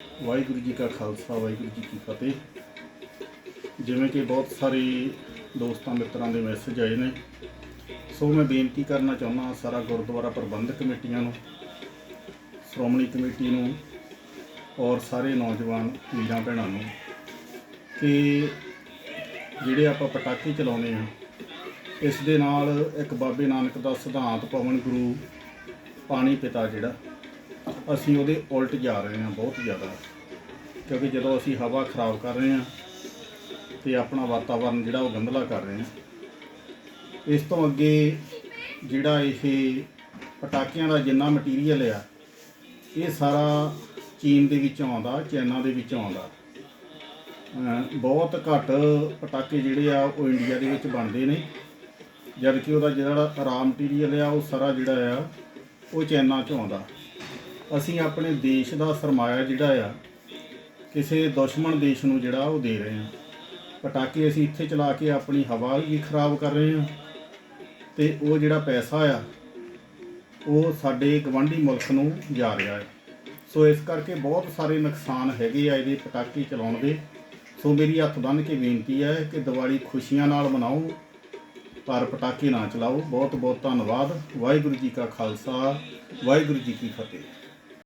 ਵਾਹਿਗੁਰੂ ਜੀ ਕਾ ਖਾਲਸਾ, ਵਾਹਿਗੁਰੂ ਜੀ ਕੀ ਫਤਿਹ। ਜਿਵੇਂ ਕਿ ਬਹੁਤ ਸਾਰੇ ਦੋਸਤਾਂ ਮਿੱਤਰਾਂ ਦੇ ਮੈਸੇਜ ਆਏ ਨੇ। ਸੋ ਮੈਂ ਬੇਨਤੀ ਕਰਨਾ ਚਾਹੁੰਦਾ ਸਾਰਾ ਗੁਰਦੁਆਰਾ ਪ੍ਰਬੰਧਕ ਕਮੇਟੀਆਂ ਨੂੰ, ਸ਼੍ਰੋਮਣੀ ਕਮੇਟੀ ਨੂੰ ਔਰ ਸਾਰੇ ਨੌਜਵਾਨ ਵੀਰਾਂ ਭੈਣਾਂ ਨੂੰ ਕਿ ਜਿਹੜੇ ਆਪਾਂ ਪਟਾਕੇ ਚਲਾਉਂਦੇ ਆ ਇਸ ਦੇ ਨਾਲ ਇੱਕ ਬਾਬੇ ਨਾਨਕ ਦਾ ਸਿਧਾਂਤ, ਪਵਨ ਗੁਰੂ, ਪਾਣੀ ਪਿਤਾ ਜਿਹੜਾ ਅਸੀਂ ਉਹਦੇ ਉਲਟ ਜਾ ਰਹੇ ਹਾਂ ਬਹੁਤ ਜ਼ਿਆਦਾ, ਕਿਉਂਕਿ ਜਦੋਂ ਅਸੀਂ ਹਵਾ ਖਰਾਬ ਕਰ ਰਹੇ ਹਾਂ ਤੇ ਆਪਣਾ ਵਾਤਾਵਰਨ ਜਿਹੜਾ ਉਹ ਗੰਧਲਾ ਕਰ ਰਹੇ ਹਾਂ, ਇਸ ਤੋਂ ਅੱਗੇ ਜਿਹੜਾ ਇਹ ਪਟਾਕਿਆਂ ਦਾ ਜਿੰਨਾ ਮਟੀਰੀਅਲ ਆ, ਇਹ ਸਾਰਾ ਚੀਨ ਦੇ ਵਿੱਚ ਆਉਂਦਾ, ਚਾਈਨਾ ਦੇ ਵਿੱਚੋਂ ਆਉਂਦਾ। ਬਹੁਤ ਘੱਟ ਪਟਾਕੇ ਜਿਹੜੇ ਆ ਉਹ ਇੰਡੀਆ ਦੇ ਵਿੱਚ ਬਣਦੇ ਨੇ ਜਦ ਕਿ ਉਹਦਾ ਜਿਹੜਾ ਰਾ ਮਟੀਰੀਅਲ ਆ ਉਹ ਸਾਰਾ ਜਿਹੜਾ ਆ ਉਹ ਚਾਈਨਾ ਚੋਂ ਆਉਂਦਾ। ਅਸੀਂ ਆਪਣੇ ਦੇਸ਼ ਦਾ ਸਰਮਾਇਆ ਜਿਹੜਾ ਆ, ਕਿਸੇ ਦੁਸ਼ਮਣ ਦੇਸ਼ ਨੂੰ ਜਿਹੜਾ ਉਹ ਦੇ ਰਹੇ ਹਾਂ। ਪਟਾਕੇ ਅਸੀਂ ਇੱਥੇ ਚਲਾ ਕੇ ਆਪਣੀ ਹਵਾ ਵੀ ਖਰਾਬ ਕਰ ਰਹੇ ਹਾਂ ਤੇ ਉਹ ਜਿਹੜਾ ਪੈਸਾ ਆ, ਉਹ ਸਾਡੇ ਗਵਾਂਢੀ ਮੁਲਕ ਨੂੰ ਜਾ ਰਿਹਾ ਹੈ। ਸੋ ਇਸ ਕਰਕੇ ਬਹੁਤ ਸਾਰੇ ਨੁਕਸਾਨ ਹੈਗੇ ਆ ਇਹਦੇ ਪਟਾਕੇ ਚਲਾਉਣ ਦੇ। ਸੋ ਮੇਰੀ ਹੱਥ ਬੰਨ੍ਹ ਕੇ ਬੇਨਤੀ ਹੈ ਕਿ ਦੀਵਾਲੀ ਖੁਸ਼ੀਆਂ ਨਾਲ ਮਨਾਓ, ਪਰ ਪਟਾਕੇ ਨਾ ਚਲਾਓ। ਬਹੁਤ ਬਹੁਤ ਧੰਨਵਾਦ। ਵਾਹਿਗੁਰੂ ਜੀ ਕਾ ਖਾਲਸਾ, ਵਾਹਿਗੁਰੂ ਜੀ ਕੀ ਫਤਿਹ।